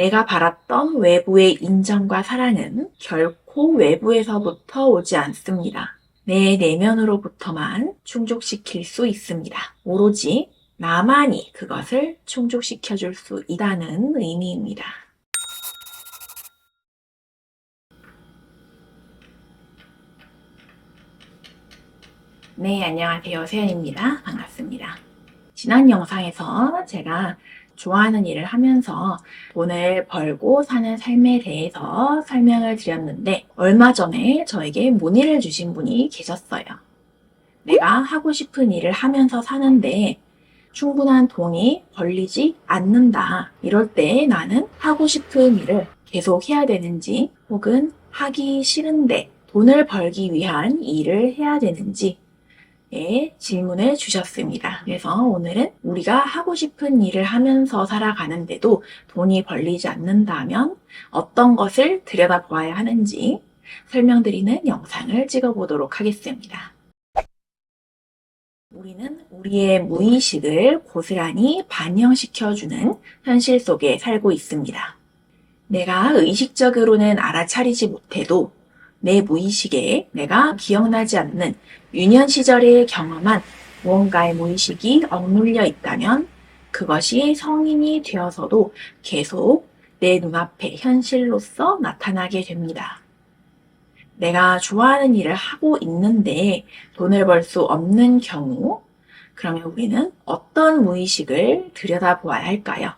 내가 바랐던 외부의 인정과 사랑은 결코 외부에서부터 오지 않습니다. 내 내면으로부터만 충족시킬 수 있습니다. 오로지 나만이 그것을 충족시켜 줄 수 있다는 의미입니다. 네, 안녕하세요. 세연입니다. 반갑습니다. 지난 영상에서 제가 좋아하는 일을 하면서 돈을 벌고 사는 삶에 대해서 설명을 드렸는데 얼마 전에 저에게 문의를 주신 분이 계셨어요. 내가 하고 싶은 일을 하면서 사는데 충분한 돈이 벌리지 않는다. 이럴 때 나는 하고 싶은 일을 계속 해야 되는지 혹은 하기 싫은데 돈을 벌기 위한 일을 해야 되는지 예, 질문을 주셨습니다. 그래서 오늘은 우리가 하고 싶은 일을 하면서 살아가는데도 돈이 벌리지 않는다면 어떤 것을 들여다보아야 하는지 설명드리는 영상을 찍어보도록 하겠습니다. 우리는 우리의 무의식을 고스란히 반영시켜주는 현실 속에 살고 있습니다. 내가 의식적으로는 알아차리지 못해도 내 무의식에 내가 기억나지 않는 유년 시절에 경험한 무언가의 무의식이 억눌려 있다면 그것이 성인이 되어서도 계속 내 눈앞에 현실로서 나타나게 됩니다. 내가 좋아하는 일을 하고 있는데 돈을 벌 수 없는 경우, 그러면 우리는 어떤 무의식을 들여다보아야 할까요?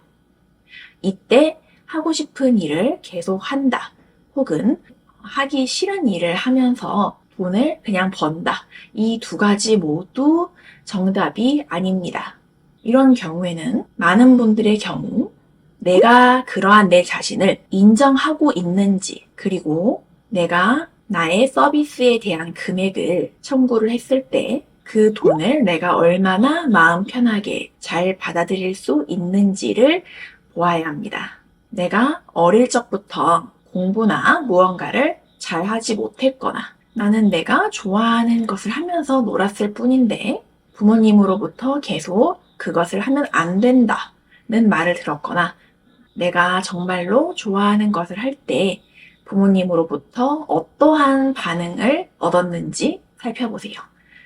이때 하고 싶은 일을 계속 한다. 혹은 하기 싫은 일을 하면서 돈을 그냥 번다. 이 두 가지 모두 정답이 아닙니다. 이런 경우에는 많은 분들의 경우 내가 그러한 내 자신을 인정하고 있는지 그리고 내가 나의 서비스에 대한 금액을 청구를 했을 때 그 돈을 내가 얼마나 마음 편하게 잘 받아들일 수 있는지를 보아야 합니다. 내가 어릴 적부터 공부나 무언가를 잘 하지 못했거나 나는 내가 좋아하는 것을 하면서 놀았을 뿐인데 부모님으로부터 계속 그것을 하면 안 된다는 말을 들었거나 내가 정말로 좋아하는 것을 할 때 부모님으로부터 어떠한 반응을 얻었는지 살펴보세요.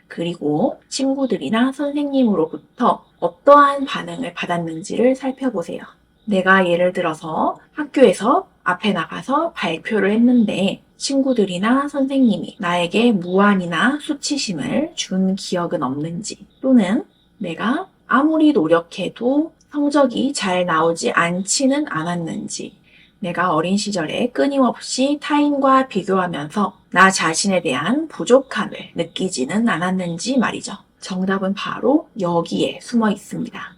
그리고 친구들이나 선생님으로부터 어떠한 반응을 받았는지를 살펴보세요. 내가 예를 들어서 학교에서 앞에 나가서 발표를 했는데 친구들이나 선생님이 나에게 무안이나 수치심을 준 기억은 없는지 또는 내가 아무리 노력해도 성적이 잘 나오지 않지는 않았는지 내가 어린 시절에 끊임없이 타인과 비교하면서 나 자신에 대한 부족함을 느끼지는 않았는지 말이죠. 정답은 바로 여기에 숨어 있습니다.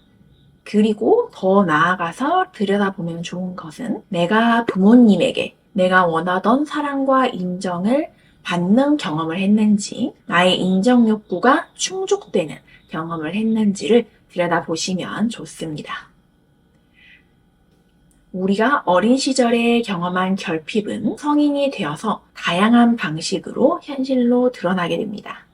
그리고 더 나아가서 들여다보면 좋은 것은 내가 부모님에게 내가 원하던 사랑과 인정을 받는 경험을 했는지, 나의 인정 욕구가 충족되는 경험을 했는지를 들여다보시면 좋습니다. 우리가 어린 시절에 경험한 결핍은 성인이 되어서 다양한 방식으로 현실로 드러나게 됩니다.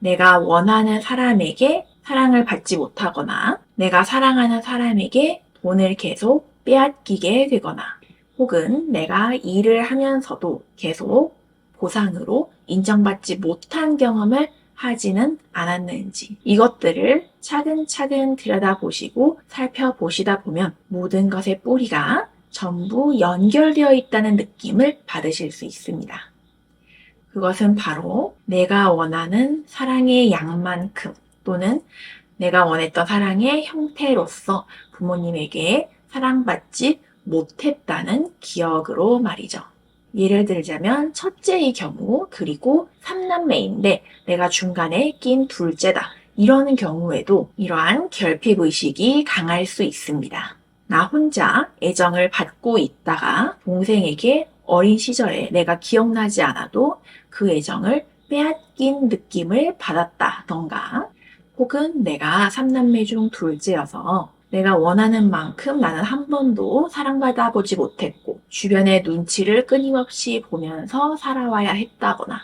내가 원하는 사람에게 사랑을 받지 못하거나 내가 사랑하는 사람에게 돈을 계속 빼앗기게 되거나 혹은 내가 일을 하면서도 계속 보상으로 인정받지 못한 경험을 하지는 않았는지 이것들을 차근차근 들여다보시고 살펴보시다 보면 모든 것의 뿌리가 전부 연결되어 있다는 느낌을 받으실 수 있습니다. 그것은 바로 내가 원하는 사랑의 양만큼 또는 내가 원했던 사랑의 형태로서 부모님에게 사랑받지 못했다는 기억으로 말이죠. 예를 들자면 첫째의 경우 그리고 삼남매인데 내가 중간에 낀 둘째다. 이러는 경우에도 이러한 결핍의식이 강할 수 있습니다. 나 혼자 애정을 받고 있다가 동생에게 어린 시절에 내가 기억나지 않아도 그 애정을 빼앗긴 느낌을 받았다던가 혹은 내가 삼남매 중 둘째여서 내가 원하는 만큼 나는 한 번도 사랑받아 보지 못했고 주변의 눈치를 끊임없이 보면서 살아와야 했다거나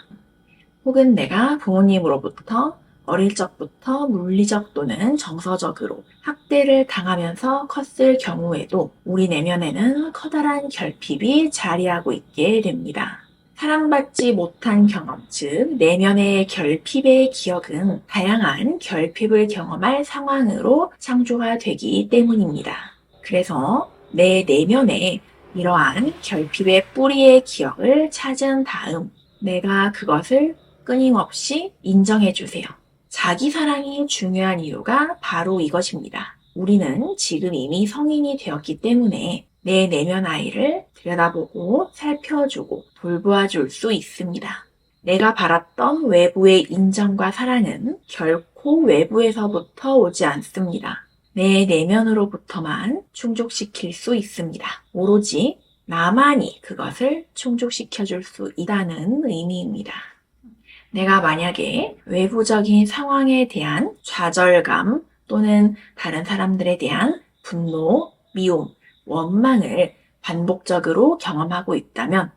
혹은 내가 부모님으로부터 어릴 적부터 물리적 또는 정서적으로 학대를 당하면서 컸을 경우에도 우리 내면에는 커다란 결핍이 자리하고 있게 됩니다. 사랑받지 못한 경험, 즉, 내면의 결핍의 기억은 다양한 결핍을 경험할 상황으로 창조가 되기 때문입니다. 그래서 내 내면에 이러한 결핍의 뿌리의 기억을 찾은 다음 내가 그것을 끊임없이 인정해 주세요. 자기 사랑이 중요한 이유가 바로 이것입니다. 우리는 지금 이미 성인이 되었기 때문에 내 내면 아이를 들여다보고 살펴주고 돌보아 줄 수 있습니다. 내가 바랐던 외부의 인정과 사랑은 결코 외부에서부터 오지 않습니다. 내 내면으로부터만 충족시킬 수 있습니다. 오로지 나만이 그것을 충족시켜 줄 수 있다는 의미입니다. 내가 만약에 외부적인 상황에 대한 좌절감 또는 다른 사람들에 대한 분노, 미움, 원망을 반복적으로 경험하고 있다면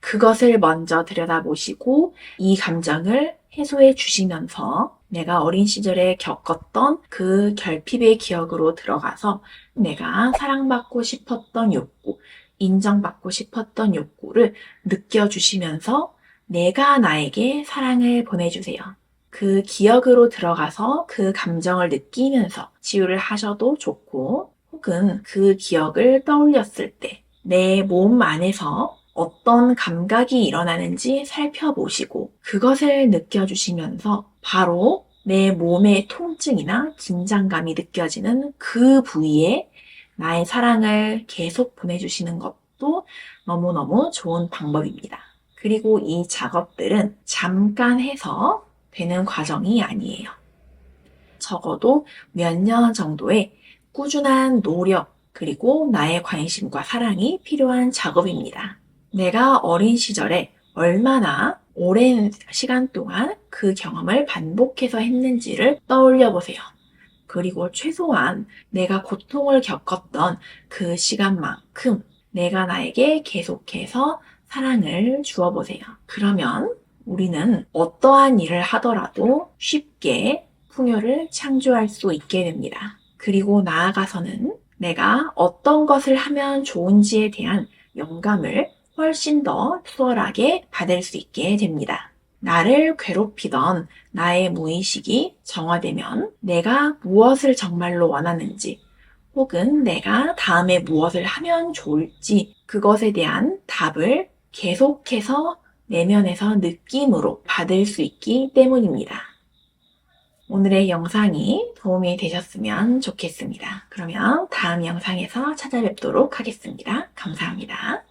그것을 먼저 들여다보시고 이 감정을 해소해 주시면서 내가 어린 시절에 겪었던 그 결핍의 기억으로 들어가서 내가 사랑받고 싶었던 욕구, 인정받고 싶었던 욕구를 느껴주시면서 내가 나에게 사랑을 보내주세요. 그 기억으로 들어가서 그 감정을 느끼면서 치유를 하셔도 좋고, 혹은 그 기억을 떠올렸을 때 내 몸 안에서 어떤 감각이 일어나는지 살펴보시고 그것을 느껴주시면서 바로 내 몸의 통증이나 긴장감이 느껴지는 그 부위에 나의 사랑을 계속 보내주시는 것도 너무너무 좋은 방법입니다. 그리고 이 작업들은 잠깐 해서 되는 과정이 아니에요. 적어도 몇 년 정도의 꾸준한 노력, 그리고 나의 관심과 사랑이 필요한 작업입니다. 내가 어린 시절에 얼마나 오랜 시간 동안 그 경험을 반복해서 했는지를 떠올려 보세요. 그리고 최소한 내가 고통을 겪었던 그 시간만큼 내가 나에게 계속해서 사랑을 주어 보세요. 그러면 우리는 어떠한 일을 하더라도 쉽게 풍요를 창조할 수 있게 됩니다. 그리고 나아가서는 내가 어떤 것을 하면 좋은지에 대한 영감을 훨씬 더 수월하게 받을 수 있게 됩니다. 나를 괴롭히던 나의 무의식이 정화되면 내가 무엇을 정말로 원하는지 혹은 내가 다음에 무엇을 하면 좋을지 그것에 대한 답을 계속해서 내면에서 느낌으로 받을 수 있기 때문입니다. 오늘의 영상이 도움이 되셨으면 좋겠습니다. 그러면 다음 영상에서 찾아뵙도록 하겠습니다. 감사합니다.